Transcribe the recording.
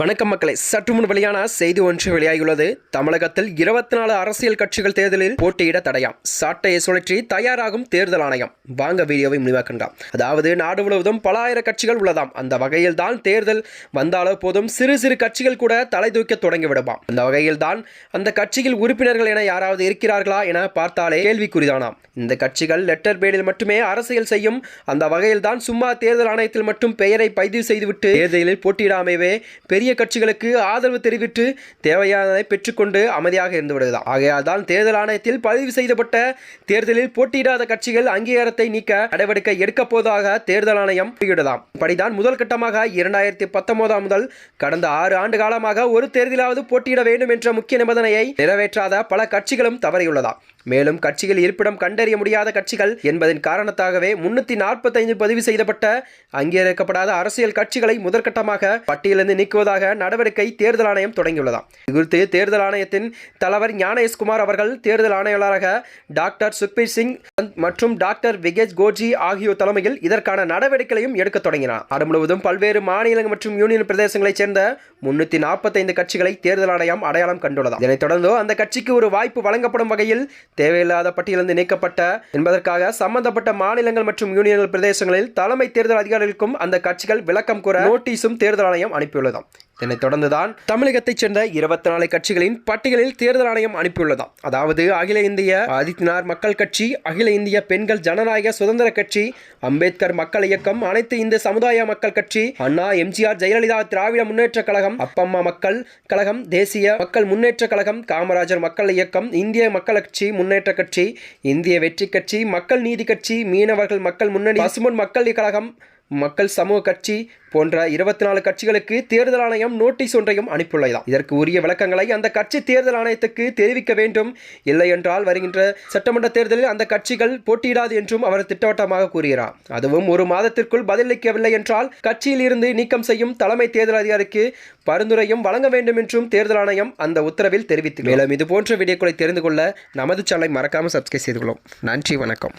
வணக்கம் மக்களை. சற்று முன் வெளியான செய்தி ஒன்று வெளியாகியுள்ளது. தமிழகத்தில் இருபத்தி நாலு அரசியல் கட்சிகள் தேர்தலில் போட்டியிட தடையாம். சாட்டையை சுழற்றி தயாராகும் தேர்தல் ஆணையம். வாங்க வீடியோவை முடிவாக்கின்றாம் அதாவது நாடு முழுவதும் பல ஆயிரம் கட்சிகள் உள்ளதாம். அந்த வகையில் தான் தேர்தல் வந்தாலோ போதும் சிறு சிறு கட்சிகள் கூட தலை தூக்க தொடங்கி விடுமாம். அந்த வகையில் தான் அந்த கட்சியில் உறுப்பினர்கள் என யாராவது இருக்கிறார்களா என பார்த்தாலே கேள்விக்குறிதானாம். இந்த கட்சிகள் லெட்டர் பேடில் மட்டுமே அரசியல் செய்யும். அந்த வகையில் தான் சும்மா தேர்தல் ஆணையத்தில் மட்டும் பெயரை பதிவு செய்துவிட்டு தேர்தலில் போட்டியிடாமவே பெரிய கட்சிகளுக்கு ஆதரவு தெரிவித்து தேவையானதை பெற்றுக்கொண்டு அமைதியாக இருந்து விடுவதாம் ஆகையால் தான் தேர்தல் ஆணையத்தில் பதிவு செய்யப்பட்ட தேர்தலில் போட்டியிடாத கட்சிகள் அங்கீகாரத்தை நீக்க நடவடிக்கை எடுக்கப் போவதாக தேர்தல் ஆணையம் வெளியிடலாம் இப்படிதான் முதல் கட்டமாக இரண்டாயிரத்தி பத்தொன்பதாம் முதல் கடந்த ஆறு ஆண்டு காலமாக ஒரு தேர்தலாவது போட்டியிட வேண்டும் என்ற முக்கிய நிபந்தனையை நிறைவேற்றாத பல கட்சிகளும் தவறியுள்ளதாம். மேலும் கட்சிகள் இருப்பிடம் கண்டறிய முடியாத கட்சிகள் என்பதன் காரணத்தாகவே முன்னூத்தி நாற்பத்தைந்து பதிவு செய்யப்பட்ட அங்கீகரிக்கப்படாத அரசியல் கட்சிகளை முதற்கட்டமாக பட்டியலிருந்து நீக்குவதாக நடவடிக்கை தேர்தல் ஆணையம் தொடங்கியுள்ளதாம். இதுகுறித்து தேர்தல் ஆணையத்தின் தலைவர் ஞானேஷ்குமார் அவர்கள் தேர்தல் ஆணையாளராக டாக்டர் சுக்பீர் சிங் மற்றும் டாக்டர் விகேஜ் கோஜி ஆகியோர் தலைமையில் இதற்கான நடவடிக்கைகளையும் எடுக்க தொடங்கினார். நாடு முழுவதும் பல்வேறு மாநிலங்கள் மற்றும் யூனியன் பிரதேசங்களைச் சேர்ந்த முன்னூத்தி நாற்பத்தைந்து கட்சிகளை தேர்தல் ஆணையம் அடையாளம் கண்டுள்ளதாம். இதனைத் தொடர்ந்து அந்த கட்சிக்கு ஒரு வாய்ப்பு வழங்கப்படும் வகையில் தேவையில்லாத பட்டியலிருந்து நீக்கப்பட்ட என்பதற்காக சம்பந்தப்பட்ட மாநிலங்கள் மற்றும் யூனியன் பிரதேசங்களில் தலைமை தேர்தல் அதிகாரிகளுக்கும் அந்த கட்சிகள் விளக்கம் கூற நோட்டீஸும் தேர்தல் ஆணையம் அனுப்பியுள்ளதாம். இதனைத் தொடர்ந்துதான் தமிழகத்தைச் சேர்ந்த இருபத்தி நாலு கட்சிகளின் பட்டியலில் தேர்தல் ஆணையம் அனுப்பியுள்ளதாம். அதாவது அகில இந்திய ஆதித்யநாத் மக்கள் கட்சி அகில இந்திய பெண்கள் ஜனநாயக சுதந்திர கட்சி அம்பேத்கர் மக்கள் இயக்கம் அனைத்து இந்து சமுதாய மக்கள் கட்சி அண்ணா எம்ஜிஆர் ஜெயலலிதா திராவிட முன்னேற்ற கழகம் அப்பம்மா மக்கள் கழகம் தேசிய மக்கள் முன்னேற்ற கழகம் காமராஜர் மக்கள் இயக்கம் இந்திய மக்கள் கட்சி முன்னேற்ற கட்சி இந்திய வெற்றி கட்சி மக்கள் நீதி கட்சி மீனவர்கள் மக்கள் முன்னணி பசுமன் மக்கள் கழகம் மக்கள் சமூக கட்சி போன்ற இருபத்தி நாலு கட்சிகளுக்கு தேர்தல் ஆணையம் நோட்டீஸ் ஒன்றையும் அனுப்பியுள்ளதாம். இதற்கு உரிய விளக்கங்களை அந்த கட்சி தேர்தல் ஆணையத்துக்கு தெரிவிக்க வேண்டும். இல்லை என்றால் வருகின்ற சட்டமன்ற தேர்தலில் அந்த கட்சிகள் போட்டியிடாது என்றும் அவர் திட்டவட்டமாக கூறுகிறார். அதுவும் ஒரு மாதத்திற்குள் பதிலளிக்கவில்லை என்றால் கட்சியில் இருந்து நீக்கம் செய்யும் தலைமை தேர்தல் அதிகாரிக்கு பரிந்துரையும் வழங்க வேண்டும் என்றும் தேர்தல் ஆணையம் அந்த உத்தரவில் தெரிவித்து மேலும் இது போன்ற வீடியோக்களை தெரிந்து கொள்ள நமது சேனலை மறக்காமல் சப்ஸ்கிரைப் செய்து கொள்ளும் நன்றி வணக்கம்.